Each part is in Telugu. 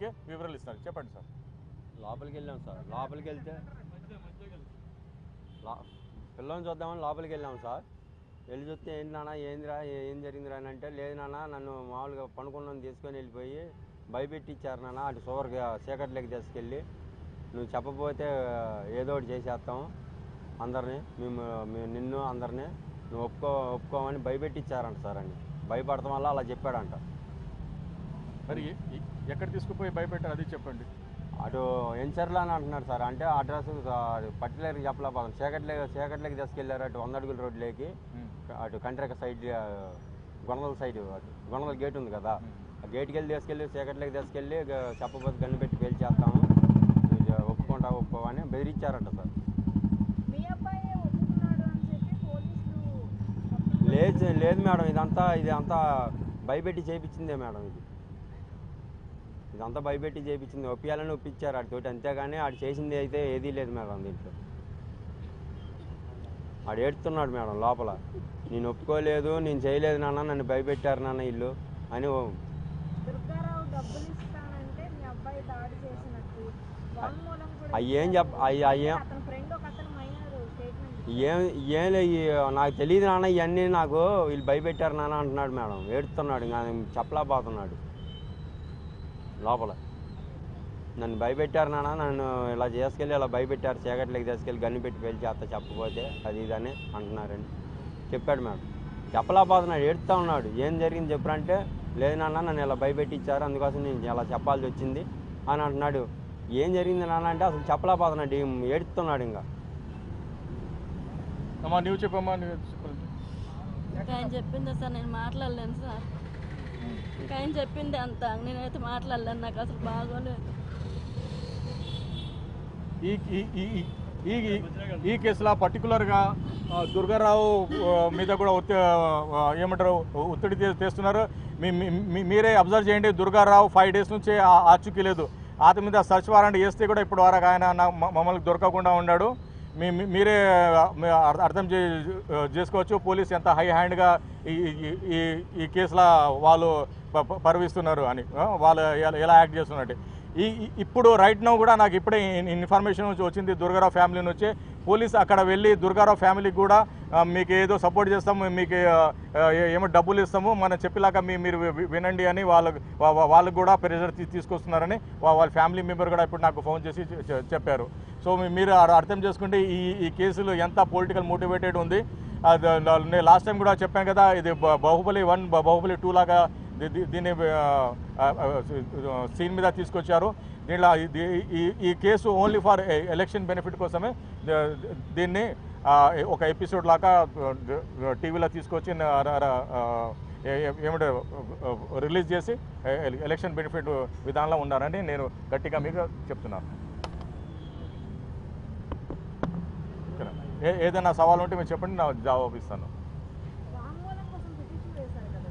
మీకే వివరాలు ఇస్తారు చెప్పండి సార్. లోపలికి వెళ్ళాం సార్. లోపలికి వెళ్తే పిల్లని చూద్దామని లోపలికి వెళ్ళాం సార్. వెళ్ళి చూస్తే ఏంటి నాన్న ఏందిరా ఏ- జరిగిందిరా అని అంటే లేదు నాన్న నన్ను మామూలుగా పనుకున్నాను తీసుకొని వెళ్ళిపోయి భయపెట్టి ఇచ్చారు నాన్న అటు షుగర్గా చీకట్లోకి తీసుకెళ్ళి. నువ్వు చెప్పబోతే ఏదో ఒకటి చేసేస్తాం అందరినీ. మేము మేము నిన్ను అందరినీ. నువ్వు ఒప్పుకో ఒప్పుకోమని భయపెట్టి ఇచ్చారంట సార్ అని. భయపడటం వల్ల అలా చెప్పాడంట. మరి ఎక్కడ తీసుకుపోయి భయపెట్టారు అది చెప్పండి. అటు ఎన్చర్లో అని అంటున్నారు సార్. అంటే అడ్రస్ పర్టికులర్గా చెప్పలేకపోతాం చీకట్లే చీకట్లోకి తీసుకెళ్ళారు అటు వంద అడుగుల రోడ్లోకి అటు కంట్రక సైడ్ గొనగల సైడ్ అటు గొనగల గేట్ ఉంది కదా. ఆ గేట్కి వెళ్ళి తీసుకెళ్ళి చీకట్లోకి తీసుకెళ్ళి చెప్పబోతే గన్ను పెట్టి పేల్చేస్తాము. ఒప్పుకుంటా ఒప్పుకోవని బెదిరించారంట సార్. మీ అబ్బాయి ఒప్పుకున్నాడు అని చెప్పి పోలీసులు లేదు లేదు మేడం. ఇదంతా ఇది అంతా భయపెట్టి చేయించిందే మేడం ఇది. ఇదంతా భయపెట్టి చేయించింది ఒప్పియాలని ఒప్పించారు. ఆడితోటి అంతేగాని ఆడు చేసింది అయితే ఏదీ లేదు మేడం దీంట్లో ఆడు ఏడుస్తున్నాడు మేడం లోపల. నేను ఒప్పుకోలేదు నేను చేయలేదు నాన్న నన్ను భయపెట్టారు నాన్న ఇల్లు అని అవి ఏం చెప్ప అవి ఏం- ఏం నాకు తెలియదు నాన్న ఇవన్నీ నాకు వీళ్ళు భయపెట్టారు నాన్న అంటున్నాడు మేడం. ఆయన చెప్పలేకపోతున్నాడు. లోపల. నన్ను భయపెట్టారు నాన్న నన్ను ఇలా చేసుకెళ్ళి ఇలా భయపెట్టారు చీకట్లోకి తీసుకెళ్ళి గన్ను పెట్టి వెళ్ళి చేస్తా చెప్పకపోతే అది ఇదని అంటున్నారని చెప్పాడు మేడం. చెప్పలేకపోతున్నాడు ఏడుస్తూ ఉన్నాడు. ఏం జరిగింది చెప్పరంటే లేదు నాన్న నన్ను ఇలా భయపెట్టించారు అందుకోసం నేను ఇలా చెప్పాల్సి వచ్చింది అని అంటున్నాడు. ఏం జరిగింది నాన్న అంటే అసలు చెప్పలేకపోతున్నాడు ఏడుస్తున్నాడు ఇంకా. నువ్వు చెప్పమ్మా నువ్వు చెప్పింది సార్? నేను మాట్లాడలేను సార్. ఇంకా ఆయన చెప్పింది అంత. నేనైతే మాట్లాడలేను నాకు అసలు బాగోలేదు. ఈ ఈ ఈ- కేసులో పర్టికులర్గా దుర్గారావు మీద కూడా ఒత్తి ఏమంటారు ఒత్తిడి తెస్తున్నారు. మీరే అబ్జర్వ్ చేయండి. దుర్గారావు ఫైవ్ డేస్ నుంచి ఆ- లేదు. అతని మీద సర్చ్ వారెంట్ చేస్తే కూడా ఇప్పుడు వరకు ఆయన మమ్మల్ని దొరకకుండా ఉన్నాడు. మీరే మీ అర్థం చే చేసుకోవచ్చు. పోలీస్ ఎంత హై హ్యాండ్గా ఈ ఈ- ఈ కేసులో వాళ్ళు ప- అని వాళ్ళు ఎలా- ఎలా యాక్ట్ చేస్తున్నట్టు. ఈ ఇప్పుడు రైట్ నౌ కూడా నాకు ఇప్పుడే ఇన్ఫర్మేషన్ నుంచి వచ్చింది. దుర్గారావు ఫ్యామిలీ నుంచి పోలీస్ అక్కడ వెళ్ళి దుర్గారావు ఫ్యామిలీకి కూడా మీకు ఏదో సపోర్ట్ చేస్తాము మీకు ఏమో డబ్బులు ఇస్తాము మనం చెప్పేలాగా మీ మీరు వి- వినండి అని వాళ్ళకు వాళ్ళకు కూడా ప్రెషర్ తీసుకొస్తున్నారని వాళ్ళ ఫ్యామిలీ మెంబర్ కూడా ఇప్పుడు నాకు ఫోన్ చేసి చెప్పారు. సో మీరు అర్థం చేసుకుంటే ఈ ఈ కేసులు ఎంత పొలిటికల్ మోటివేటెడ్ ఉంది. అది నేను లాస్ట్ టైం కూడా చెప్పాను కదా ఇది బాహుబలి వన్ బాహుబలి టూ లాగా దీన్ని సీన్ మీద తీసుకొచ్చారు. దీనిలో ఈ ఈ case only for election benefit కోసమే దీన్ని ఒక ఎపిసోడ్ లాగా టీవీలో తీసుకొచ్చి ఏమిటో రిలీజ్ చేసి ఎలక్షన్ బెనిఫిట్ విధానంలో ఉన్నారని నేను గట్టిగా మీకు చెప్తున్నాను. ఏ ఏదైనా సవాల్ ఉంటే మీరు చెప్పండి నా జవాబు ఇస్తాను వాంగ్మూలం కోసం పిటిషన్ వేశారు కదా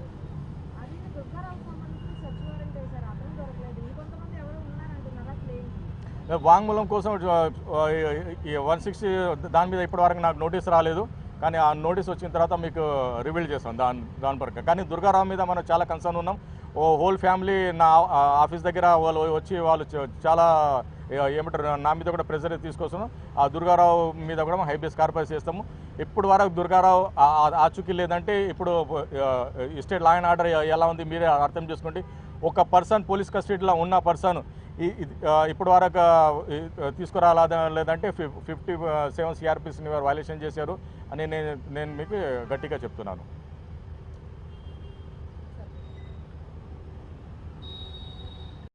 అది దుర్గారావు సంబంధించి సర్చ్ వారెంట్ వేశారు అతను దొరకలేదు ఇంకొంతమంది ఎవరు ఉన్నారంటున్నారా క్లెయిమ్ వాంగ్మూలం కోసం వన్ సిక్స్టీ దాని మీద ఇప్పటి వరకు నాకు నోటీస్ రాలేదు. కానీ ఆ నోటీస్ వచ్చిన తర్వాత మీకు రివీల్ చేస్తాం దాని దాని పరంగా. కానీ దుర్గారావు మీద మనం చాలా కన్సర్న్ ఉన్నాం. ఓ హోల్ ఫ్యామిలీ నా ఆఫీస్ దగ్గర వాళ్ళు వచ్చి వాళ్ళు చాలా ఏమంటారు నా మీద కూడా ప్రెజర్ తీసుకొస్తున్నాం ఆ దుర్గారావు మీద కూడా హైబేస్ కార్పొరేట్ చేస్తాము. ఇప్పుడు వరకు దుర్గారావు ఆచూకీ లేదంటే ఇప్పుడు ఈ స్టేట్ లా అండ్ ఆర్డర్ ఎలా ఉంది మీరే అర్థం చేసుకోండి. ఒక పర్సన్ పోలీస్ కస్టడీలో ఉన్న పర్సన్ ఇప్పుడు వరకు తీసుకురాలేదా లేదంటే ఫిఫ్టీ సెవెన్ సిఆర్పిస్ని వైలేషన్ చేశారు అని నేను నేను మీకు గట్టిగా చెప్తున్నాను.